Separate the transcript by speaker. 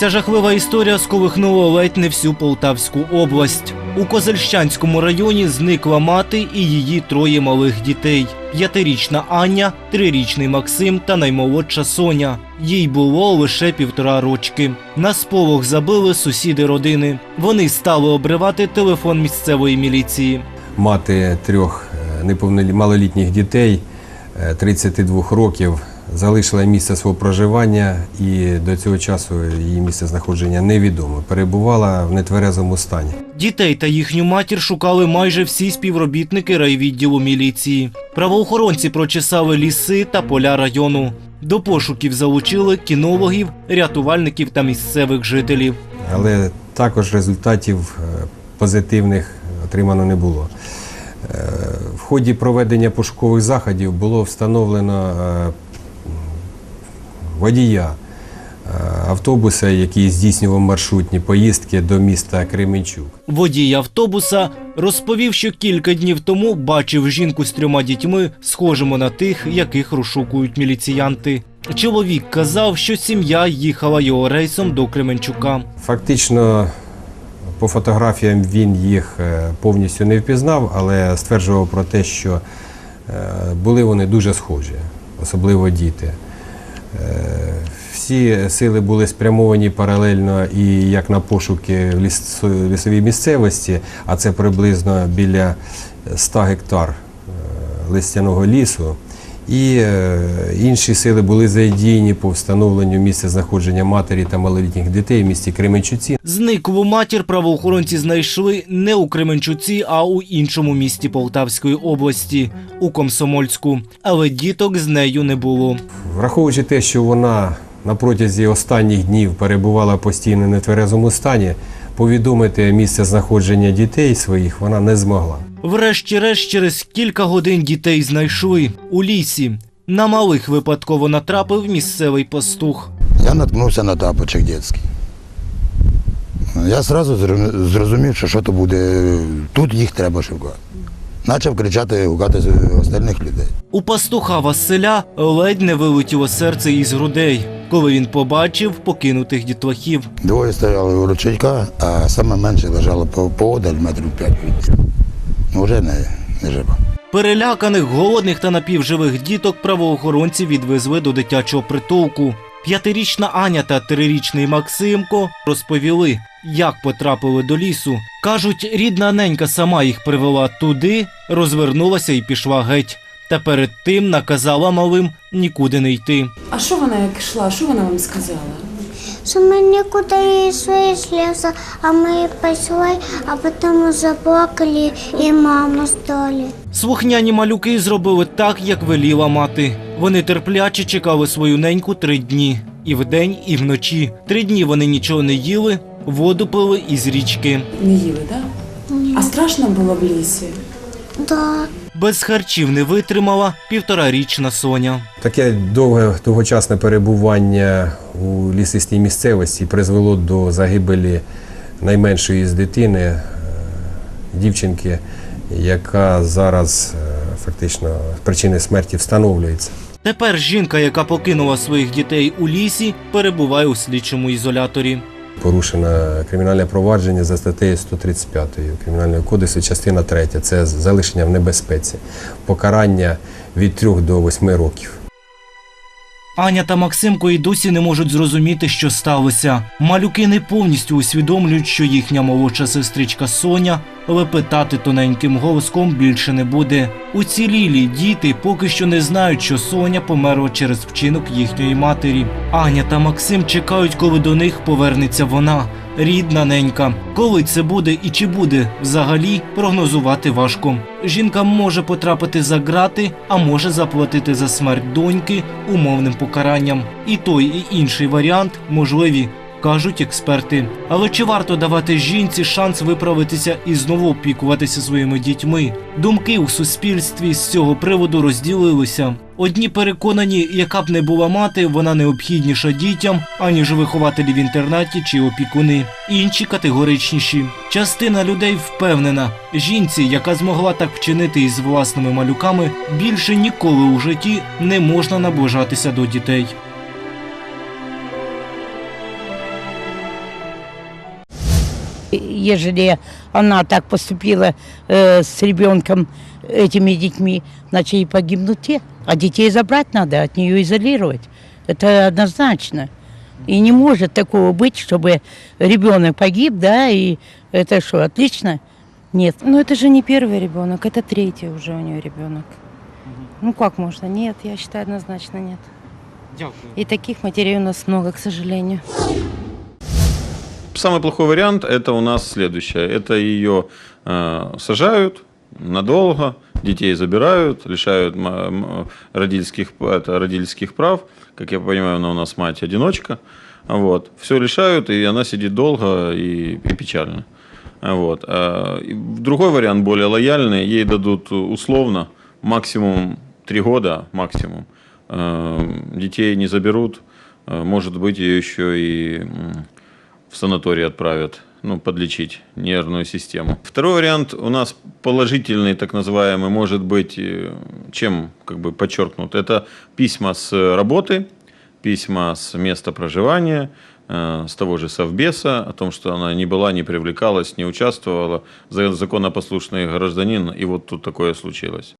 Speaker 1: Ця жахлива історія сколихнула ледь не всю Полтавську область. У Козельщанському районі зникла мати і її троє малих дітей: п'ятирічна Аня, трирічний Максим та наймолодша Соня. Їй було лише півтора рочки. На сполох забили сусіди родини. Вони стали обривати телефон місцевої міліції.
Speaker 2: мати трьох е, неповнолі- малолітніх дітей е, 32 років залишила місце свого проживання і до цього часу її місце знаходження невідомо. Перебувала в нетверезому стані.
Speaker 1: Дітей та їхню матір шукали майже всі співробітники райвідділу міліції. Правоохоронці прочесали ліси та поля району. До пошуків залучили кінологів, рятувальників та місцевих жителів.
Speaker 2: Але також результатів е, позитивних отримано не було. Е, В ході проведення пошукових заходів було встановлено е, водія е, автобуса, який здійснював маршрутні поїздки до міста Кременчук.
Speaker 1: Водій автобуса розповів, що кілька днів тому бачив жінку з трьома дітьми, схожими на тих, яких розшукують міліціянти. Чоловік казав, що сім'я їхала його рейсом до Кременчука.
Speaker 2: Фактично, по фотографіям він їх е, повністю не впізнав, але стверджував про те, що е, були вони дуже схожі, особливо діти. Е, Всі сили були спрямовані паралельно і як на пошуки в ліс- лісовій місцевості, а це приблизно біля 100 гектар е, листяного лісу. І е, інші сили були задіяні по встановленню місця знаходження матері та малолітніх дітей в місті Кременчуці.
Speaker 1: Зниклу матір правоохоронці знайшли не у Кременчуці, а у іншому місті Полтавської області у Комсомольську. Але діток з нею не було.
Speaker 2: Враховуючи те, що вона на протязі останніх днів перебувала постійно в нетверезому стані, повідомити місце знаходження дітей своїх вона не змогла.
Speaker 1: Врешті-решт, через кілька годин дітей знайшли у лісі. На малих випадково натрапив місцевий пастух.
Speaker 3: Я наткнувся на тапочок дитячий. Я одразу зрозумів, що що то буде, тут їх треба шукати. Почав кричати, гукати з остальних людей.
Speaker 1: У пастуха Василя ледь не вилетіло серце із грудей, коли він побачив покинутих дітлахів.
Speaker 3: Двоє стояли у ручейка, а саме менше лежало поодаль метрів п'ять від. Вже не, не жива.
Speaker 1: Переляканих, голодних та напівживих діток правоохоронці відвезли до дитячого притулку. П'ятирічна Аня та трирічний Максимко розповіли, як потрапили до лісу. Кажуть, рідна ненька сама їх привела туди, розвернулася і пішла геть. Та перед тим наказала малим нікуди не йти.
Speaker 4: А що вона як йшла? Що вона вам сказала?
Speaker 5: Що ми нікуди йшли з лісу, а ми пішли, а потім заплакали і маму здали.
Speaker 1: Слухняні малюки зробили так, як веліла мати. Вони терпляче чекали свою неньку три дні. І вдень, і вночі. Три дні вони нічого не їли, воду пили із річки.
Speaker 4: Не їли, так? А страшно було в лісі?
Speaker 5: Да.
Speaker 1: Без харчів не витримала півторарічна Соня.
Speaker 2: Таке довге довгочасне перебування у лісистій місцевості призвело до загибелі найменшої з дитини, е, дівчинки, яка зараз е, фактично причини смерті встановлюється.
Speaker 1: Тепер жінка, яка покинула своїх дітей у лісі, перебуває у слідчому ізоляторі.
Speaker 2: Порушено кримінальне провадження за статтею 135 Кримінального кодексу, частина 3. Це залишення в небезпеці. Покарання від 3 до 8 років.
Speaker 1: Аня та Максимко і досі не можуть зрозуміти, що сталося. Малюки не повністю усвідомлюють, що їхня молодша сестричка Соня лепетати тоненьким голоском більше не буде. Уцілілі діти поки що не знають, що Соня померла через вчинок їхньої матері. Аня та Максим чекають, коли до них повернеться вона, рідна ненька. Коли це буде і чи буде взагалі прогнозувати важко. Жінка може потрапити за грати, а може заплатити за смерть доньки умовним покаранням. І той, і інший варіант можливі. Кажуть експерти. Але чи варто давати жінці шанс виправитися і знову опікуватися своїми дітьми? Думки у суспільстві з цього приводу розділилися. Одні переконані, яка б не була мати, вона необхідніша дітям, аніж вихователі в інтернаті чи опікуни. Інші категоричніші. Частина людей впевнена, жінці, яка змогла так вчинити із власними малюками, більше ніколи у житті не можна наближатися до дітей.
Speaker 6: Ежели она так поступила э, с ребенком, этими детьми, значит и погибнут те. А детей забрать надо, от нее изолировать. Это однозначно. И не может такого быть, чтобы ребенок погиб, да, и это что, отлично? Нет.
Speaker 7: Ну, это же не первый ребенок, это третий уже у нее ребенок. Ну, как можно? Нет, я считаю, однозначно нет.
Speaker 1: Дякую.
Speaker 7: И таких матерей у нас много, к сожалению.
Speaker 8: Самый плохой вариант это у нас следующее. Это ее э, сажают надолго, детей забирают, лишают родительских, это, родительских прав. Как я понимаю, она у нас мать-одиночка. Вот. Все лишают, и она сидит долго и, и печально. Вот. А, Другой вариант, более лояльный, ей дадут условно максимум три года, максимум. Э, Детей не заберут, Э, может быть, ее еще и в санаторий отправят, ну, подлечить нервную систему. Второй вариант у нас положительный, так называемый, может быть, э, чем как бы подчеркнут, это письма с работы, письма с места проживания, э, с того же Совбеса, о том, что она не была, не привлекалась, не участвовала, за- законопослушный гражданин, и вот тут такое случилось.